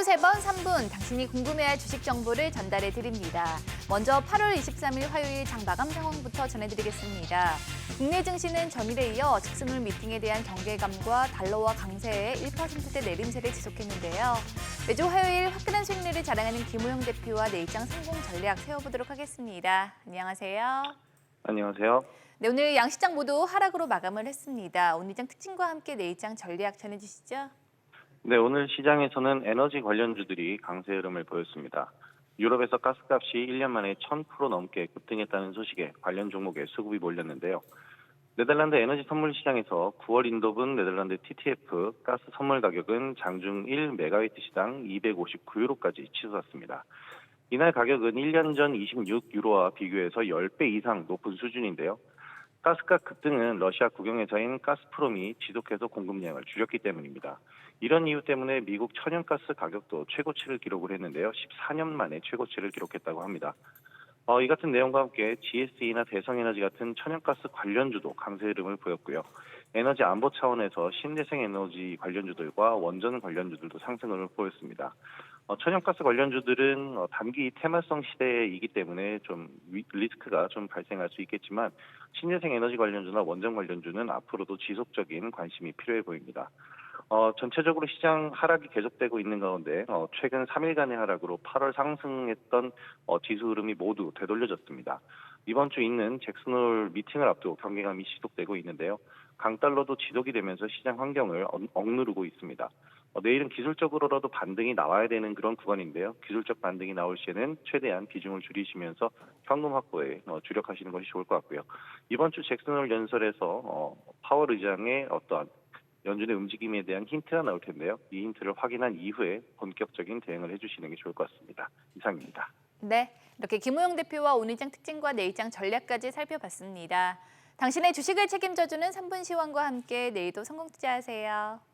3번 3분 당신이 궁금해할 주식 정보를 전달해 드립니다. 먼저 8월 23일 화요일 장 마감 상황부터 전해드리겠습니다. 국내 증시는 전일에 이어 직선물 미팅에 대한 경계감과 달러와 강세의 1%대 내림세를 지속했는데요. 매주 화요일 화끈한 수익률을 자랑하는 김호영 대표와 내일장 성공 전략 세워보도록 하겠습니다. 안녕하세요. 안녕하세요. 네, 오늘 양시장 모두 하락으로 마감을 했습니다. 오늘 장 특징과 함께 내일장 전략 전해주시죠. 네, 오늘 시장에서는 에너지 관련주들이 강세 흐름을 보였습니다. 유럽에서 가스값이 1년 만에 1000% 넘게 급등했다는 소식에 관련 종목에 수급이 몰렸는데요. 네덜란드 에너지 선물 시장에서 9월 인도분 네덜란드 TTF 가스 선물 가격은 장중 1메가와트 시당 259유로까지 치솟았습니다. 이날 가격은 1년 전 26유로와 비교해서 10배 이상 높은 수준인데요. 가스값 급등은 러시아 국영회사인 가스프롬이 지속해서 공급량을 줄였기 때문입니다. 이런 이유 때문에 미국 천연가스 가격도 최고치를 기록을 했는데요. 14년 만에 최고치를 기록했다고 합니다. 어, 이 같은 내용과 함께 GSE나 대성에너지 같은 천연가스 관련주도 강세 흐름을 보였고요. 에너지 안보 차원에서 신재생 에너지 관련주들과 원전 관련주들도 상승을 보였습니다. 어, 천연가스 관련주들은 어, 단기 테마성 시대이기 때문에 좀 위- 리스크가 좀 발생할 수 있겠지만 신재생 에너지 관련주나 원전 관련주는 앞으로도 지속적인 관심이 필요해 보입니다. 어, 전체적으로 시장 하락이 계속되고 있는 가운데 어, 최근 3일간의 하락으로 8월 상승했던 어, 지수 흐름이 모두 되돌려졌습니다. 이번 주 있는 잭슨홀 미팅을 앞두고 경계감이 지속되고 있는데요. 강달러도 지속이 되면서 시장 환경을 억- 억누르고 있습니다. 어, 내일은 기술적으로라도 반등이 나와야 되는 그런 구간인데요. 기술적 반등이 나올 시에는 최대한 비중을 줄이시면서 현금 확보에 어, 주력하시는 것이 좋을 것 같고요. 이번 주 잭슨홀 연설에서 어, 파월 의장의 어떠한 연준의 움직임에 대한 힌트가 나올 텐데요. 이 힌트를 확인한 이후에 본격적인 대응을 해주시는 게 좋을 것 같습니다. 이상입니다. 네, 이렇게 김호영 대표와 오늘장 특징과 내일장 전략까지 살펴봤습니다. 당신의 주식을 책임져주는 3분 시황과 함께 내일도 성공 투자하세요.